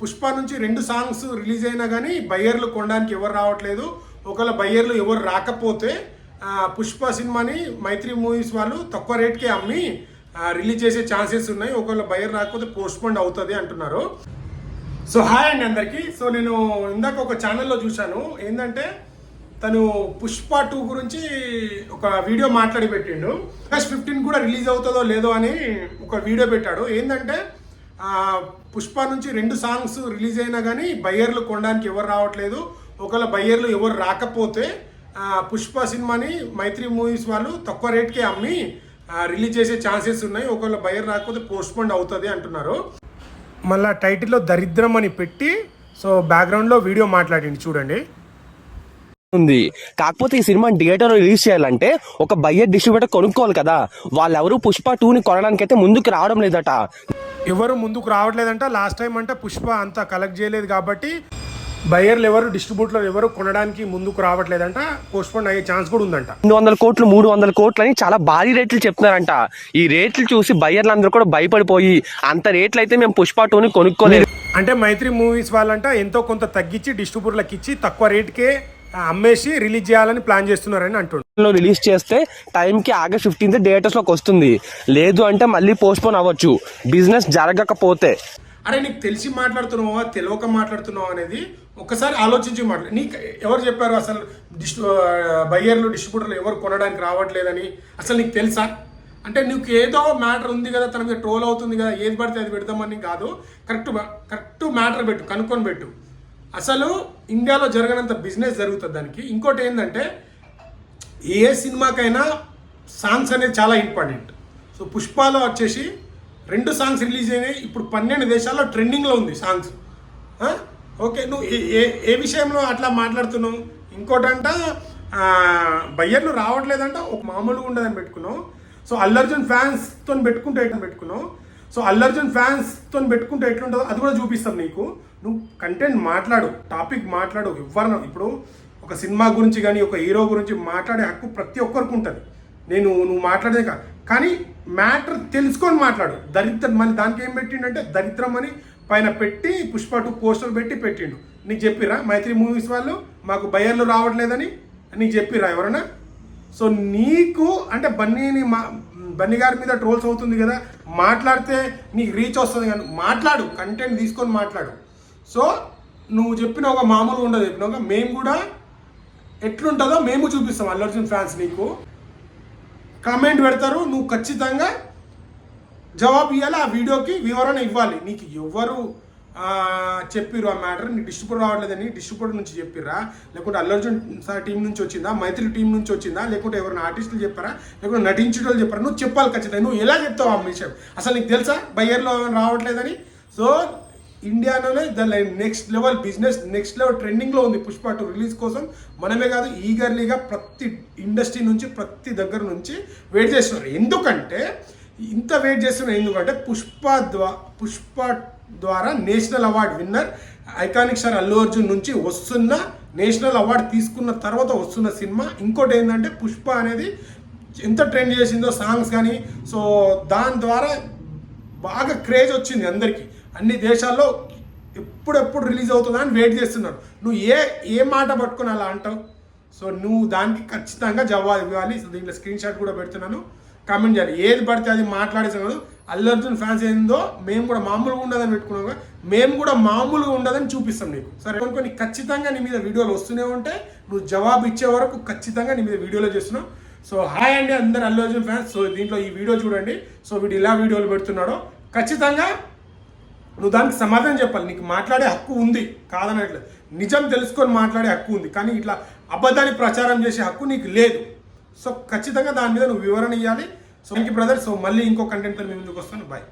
పుష్ప నుంచి రెండు songs release అయినా కానీ బయ్యర్లు కొనడానికి ఎవరు రావట్లేదు. ఒకవేళ బయ్యర్లు ఎవరు రాకపోతే పుష్ప సినిమాని మైత్రి మూవీస్ వాళ్ళు తక్కువ రేట్కే అమ్మి రిలీజ్ చేసే ఛాన్సెస్ ఉన్నాయి. ఒకవేళ బయర్ రాకపోతే పోస్ట్పోండ్ అవుతుంది అంటున్నారు. సో హాయ్ అండి అందరికీ. సో నేను ఇందాక ఒక ఛానల్లో చూశాను. ఏంటంటే తను పుష్ప టూ గురించి ఒక వీడియో మాట్లాడి పెట్టిండు. ఆగస్ట్ ఫిఫ్టీన్ కూడా రిలీజ్ అవుతుందో లేదో అని ఒక వీడియో పెట్టాడు. ఏంటంటే పుష్ప నుంచి రెండు సాంగ్స్ రిలీజ్ అయినా కానీ బయ్యర్లు కొనడానికి ఎవరు రావట్లేదు. ఒకవేళ బయ్యర్లు ఎవరు రాకపోతే పుష్ప సినిమాని మైత్రి మూవీస్ వాళ్ళు తక్కువ రేట్కే అమ్మి రిలీజ్ చేసే ఛాన్సెస్ ఉన్నాయి. ఒకవేళ బయర్ రాకపోతే పోస్ట్పోండ్ అవుతుంది అంటున్నారు. మళ్ళీ టైటిల్లో దరిద్రం అని పెట్టి సో బ్యాక్గ్రౌండ్లో వీడియో మాట్లాడండి చూడండి. ఉంది. కాకపోతే ఈ సినిమా థియేటర్ రిలీజ్ చేయాలంటే ఒక బయ్యర్ డిస్ట్రిబ్యూటర్ కొనుక్కోవాలి కదా. వాళ్ళెవరూ పుష్ప టూని కొనడానికైతే కొనడానికి అయితే ముందుకు రావడం లేదట. ఎవరు ముందుకు రావట్లేదంట. లాస్ట్ టైం అంటే పుష్ప అంతా కలెక్ట్ చేయలేదు కాబట్టి బయ్యర్లు ఎవరు డిస్ట్రిబ్యూటర్లు ఎవరు కొనడానికి ముందుకు రావట్లేదంట. పోస్ట్పోన్ అయ్యే ఛాన్స్ కూడా ఉందంట. రెండు వందల కోట్లు మూడు వందల కోట్లు అని చాలా భారీ రేట్లు చెప్తున్నారంట. ఈ రేట్లు చూసి బయ్యర్లు అందరూ కూడా భయపడిపోయి అంత రేట్లు అయితే మేము పుష్ప టూ ని కొనుక్కోలేదు. అంటే మైత్రి మూవీస్ వాళ్ళంట ఎంతో కొంత తగ్గించి డిస్ట్రిబ్యూటర్లకు ఇచ్చి తక్కువ రేట్కే అమ్మేసి రిలీజ్ చేయాలని ప్లాన్ చేస్తున్నారని లో రిలీజ్ చేస్తే టైంకి ఆగస్ట్ ఫిఫ్టీన్త్ థియేటర్స్లోకి వస్తుంది. లేదు అంటే మళ్ళీ పోస్ట్పోన్ అవ్వచ్చు. బిజినెస్ జరగకపోతే. అరే నీకు తెలిసి మాట్లాడుతున్నావా? తెలియక మాట్లాడుతున్నావా అనేది ఒకసారి ఆలోచించి మాట్లాడు. నీకు ఎవరు చెప్పారు అసలు డిస్ట్రి బయ్యర్లు డిస్ట్రిబ్యూటర్లు ఎవరు కొనడానికి రావట్లేదని? అసలు నీకు తెలుసా? అంటే నీకు ఏదో మ్యాటర్ ఉంది కదా తన మీద ట్రోల్ అవుతుంది కదా ఏది పడితే అది పెడదామని కాదు. కరెక్ట్ కరెక్ట్ మ్యాటర్ పెట్టు కనుక్కొని పెట్టు. అసలు ఇండియాలో జరగనంత బిజినెస్ జరుగుతుంది దానికి. ఇంకోటి ఏంటంటే ఏ సినిమాకైనా సాంగ్స్ అనేది చాలా ఇంపార్టెంట్ సో పుష్పాలో వచ్చేసి రెండు సాంగ్స్ రిలీజ్ అయినాయి. ఇప్పుడు పన్నెండు దేశాల్లో ట్రెండింగ్లో ఉంది సాంగ్స్ ఓకే నువ్వు ఏ ఏ ఏ విషయంలో అట్లా మాట్లాడుతున్నావు? ఇంకోటంట బయ్యర్లు రావట్లేదంట ఒక మామూలుగా ఉండదని పెట్టుకున్నావు. సో అల్లర్జున్ ఫ్యాన్స్తో పెట్టుకుంటే పెట్టుకున్నావు? సో అల్లర్జున్ ఫ్యాన్స్తో పెట్టుకుంటే ఎట్లుంటుందో అది కూడా చూపిస్తాం నీకు. నువ్వు కంటెంట్ మాట్లాడు టాపిక్ మాట్లాడు ఎవరినో ఇప్పుడు ఒక సినిమా గురించి కానీ ఒక హీరో గురించి మాట్లాడే హక్కు ప్రతి ఒక్కరికి ఉంటుంది. నేను నువ్వు మాట్లాడేది కానీ మ్యాటర్ తెలుసుకొని మాట్లాడు. దరిద్రం మళ్ళీ దానికి ఏం పెట్టిండంటే దరిద్రం అని పైన పెట్టి పుష్ప టూ పోస్టర్ పెట్టి పెట్టిండు. నీకు చెప్పిరా మైత్రి మూవీస్ వాళ్ళు మాకు బయర్లు రావట్లేదని నీకు చెప్పిరా ఎవరన్నా సో నీకు అంటే బన్నీని మా బన్నీ గారి మీద ట్రోల్స్ అవుతుంది కదా మాట్లాడితే నీకు రీచ్ వస్తుంది కానీ మాట్లాడు కంటెంట్ తీసుకొని మాట్లాడు. సో నువ్వు చెప్పిన ఒక మామూలుగా ఉండదు చెప్పిన ఒక మేము కూడా ఎట్లుంటుందో మేము చూపిస్తాం అల్లు అర్జున్ ఫ్యాన్స్ నీకు. కామెంట్ పెడతారు నువ్వు ఖచ్చితంగా జవాబు ఇవ్వాలి ఆ వీడియోకి వివరణ ఇవ్వాలి. నీకు ఎవరు చెప్పిర్రు ఆ మ్యాటర్. నీ డిస్ట్రిబ్యూటర్ రావట్లేదని డిస్ట్రిబ్యూటర్ నుంచి చెప్పిర్రా? లేకుంటే అల్లర్జున్ సార్ టీం నుంచి వచ్చిందా? మైత్రి టీం నుంచి వచ్చిందా? లేకుంటే ఎవరైనా ఆర్టిస్టులు చెప్పారా? లేకుంటే నటించేటోళ్ళు చెప్పారా? నువ్వు చెప్పాలి ఖచ్చితంగా. నువ్వు ఎలా చెప్తావు ఆ విషయం? అసలు నీకు తెలుసా? బయ్యర్లో రావట్లేదని? సో ఇండియాలోనే the next level business next level ట్రెండింగ్లో ఉంది పుష్ప టూ రిలీజ్ కోసం. మనమే కాదు ఈగర్లీగా ప్రతి ఇండస్ట్రీ నుంచి ప్రతి దగ్గర నుంచి వెయిట్ చేస్తున్నారు. ఎందుకంటే ఇంత వెయిట్ చేస్తున్నారు ఎందుకంటే పుష్ప ద్వా పుష్ప ద్వారా national award winner iconic star Allu Arjun నుంచి వస్తున్న నేషనల్ అవార్డు తీసుకున్న తర్వాత వస్తున్న సినిమా. ఇంకోటి ఏంటంటే పుష్ప అనేది ఎంత ట్రెండ్ చేసిందో సాంగ్స్ కానీ సో దాని ద్వారా బాగా క్రేజ్ వచ్చింది అందరికీ. అన్ని దేశాల్లో ఎప్పుడెప్పుడు రిలీజ్ అవుతుందా అని వెయిట్ చేస్తున్నారు. నువ్వు ఏ ఏ మాట పట్టుకొని అలా అంటావు? సో నువ్వు దానికి ఖచ్చితంగా జవాబు ఇవ్వాలి. దీంట్లో స్క్రీన్ షాట్ కూడా పెడుతున్నాను. కామెంట్ చేయాలి. ఏది పడితే అది మాట్లాడేసాను అల్లు అర్జున్ ఫ్యాన్స్ ఏందో మేము కూడా మామూలుగా ఉండదని పెట్టుకున్నాం మేము కూడా మామూలుగా ఉండదని చూపిస్తాం నీకు. సరే కొన్ని కొన్ని ఖచ్చితంగా నీ మీద వీడియోలు వస్తూనే ఉంటే నువ్వు జవాబు ఇచ్చే వరకు ఖచ్చితంగా నీ మీద వీడియోలో చేస్తున్నావు సో హాయ్ అండి అందరు అల్లు అర్జున్ ఫ్యాన్స్ సో దీంట్లో ఈ వీడియో చూడండి. సో వీడు ఇలా వీడియోలు పెడుతున్నాడో. ఖచ్చితంగా నువ్వు దానికి సమాధానం చెప్పాలి. నీకు మాట్లాడే హక్కు ఉంది. కాదనట్లేదు. నిజం తెలుసుకొని మాట్లాడే హక్కు ఉంది. కానీ ఇట్లా అబద్ధాన్ని ప్రచారం చేసే హక్కు నీకు లేదు. సో ఖచ్చితంగా దాని మీద నువ్వు వివరణ ఇవ్వాలి so thank you brother so మళ్ళీ ఇంకో కంటెంట్తో మీ ముందుకు వస్తాను. బాయ్